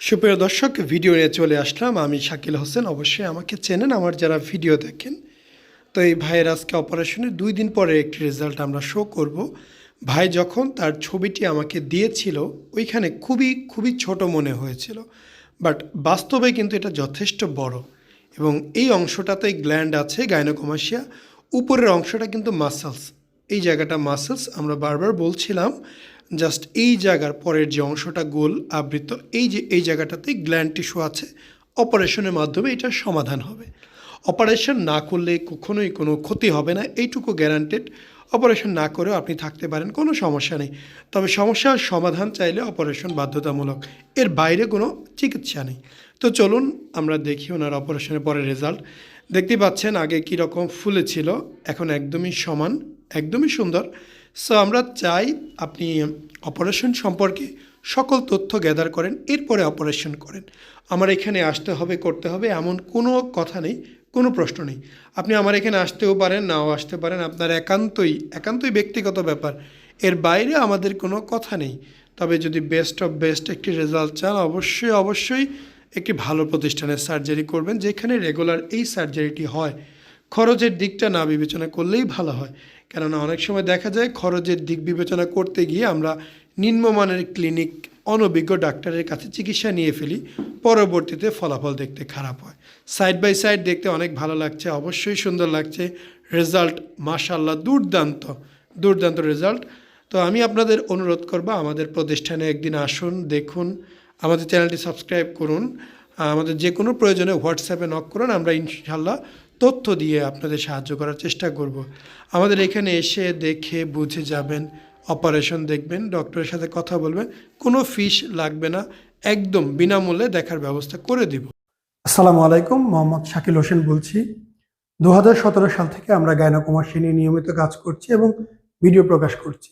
সুপ্রিয় দর্শক ভিডিও নিয়ে চলে আসলাম। আমি শাকিল হোসেন। অবশ্যই আমাকে চেনেন, আমার যারা ভিডিও দেখেন। তো এই ভাইয়ের আজকে অপারেশনের দুই দিন পরে একটি রেজাল্ট আমরা শো করব। ভাই যখন তার ছবিটি আমাকে দিয়েছিল, ওইখানে খুবই খুবই ছোট মনে হয়েছিল। বাট বাস্তবে কিন্তু এটা যথেষ্ট বড়। এবং এই অংশটাতে গ্ল্যান্ড আছে গাইনোকমাসিয়া উপরের অংশটা কিন্তু মাসেলস এই জায়গাটা মাসেলস আমরা বারবার বলছিলাম। জাস্ট এই জায়গার পরের যে অংশটা গোল আবৃত, এই যে, এই জায়গাটাতে গ্ল্যান্ড টিস্যু আছে, অপারেশনের মাধ্যমে এটার সমাধান হবে। অপারেশন না করলে কখনোই কোনো ক্ষতি হবে না, এইটুকু গ্যারান্টেড অপারেশন না করেও আপনি থাকতে পারেন, কোনো সমস্যা নেই। তবে সমস্যার সমাধান চাইলে অপারেশন বাধ্যতামূলক। এর বাইরে কোনো চিকিৎসা নেই। তো চলুন আমরা দেখি ওনার অপারেশনের পরে রেজাল্ট। দেখতে পাচ্ছেন আগে কী রকম ফুলে ছিল, এখন একদমই সমান, একদমই সুন্দর। সো আমরা চাই আপনি অপারেশন সম্পর্কে সকল তথ্য গ্যাদার করেন, এরপরে অপারেশন করেন। আমার এখানে আসতে হবে, করতে হবে এমন কোনো কথা নেই, কোনো প্রশ্ন নেই। আপনি আমার এখানে আসতেও পারেন, নাও আসতে পারেন, আপনার একান্তই একান্তই ব্যক্তিগত ব্যাপার। এর বাইরে আমাদের কোনো কথা নেই। তবে যদি বেস্ট অফ বেস্ট একটি রেজাল্ট চান, অবশ্যই অবশ্যই একটি ভালো প্রতিষ্ঠানের সার্জারি করবেন, যেখানে রেগুলার এই সার্জারিটি হয়। খরচের দিকটা না বিবেচনা করলেই ভালো হয়। কেননা অনেক সময় দেখা যায় খরচের দিক বিবেচনা করতে গিয়ে আমরা নিম্নমানের ক্লিনিক অনভিজ্ঞ ডাক্তারের কাছে চিকিৎসা নিয়ে ফেলি, পরবর্তীতে ফলাফল দেখতে খারাপ হয়। সাইড বাই সাইড দেখতে অনেক ভালো লাগছে, অবশ্যই সুন্দর লাগছে। রেজাল্ট মাশাল্লাহ দুর্দান্ত দুর্দান্ত রেজাল্ট তো আমি আপনাদের অনুরোধ করব, আমাদের প্রতিষ্ঠানে একদিন আসুন, দেখুন। আমাদের চ্যানেলটি সাবস্ক্রাইব করুন। আমাদের যে কোনো প্রয়োজনে হোয়াটসঅ্যাপে নক করুন, আমরা ইনশাল্লাহ তথ্য দিয়ে আপনাদের সাহায্য করার চেষ্টা করব। আমাদের এখানে এসে দেখে বুঝে যাবেন অপারেশন দেখবেন ডক্টরের সাথে কথা বলবেন, কোনো ফিস লাগবে না, একদম বিনামূল্যে দেখার ব্যবস্থা করে দিব। আসসালামু আলাইকুম, মোহাম্মদ শাকিল হোসেন বলছি। দু হাজার সতেরো সাল থেকে আমরা গায়নাকুমাসী নিয়ে নিয়মিত কাজ করছি এবং ভিডিও প্রকাশ করছি।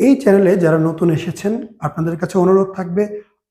এই চ্যানেলে যারা নতুন এসেছেন, আপনাদের কাছে অনুরোধ থাকবে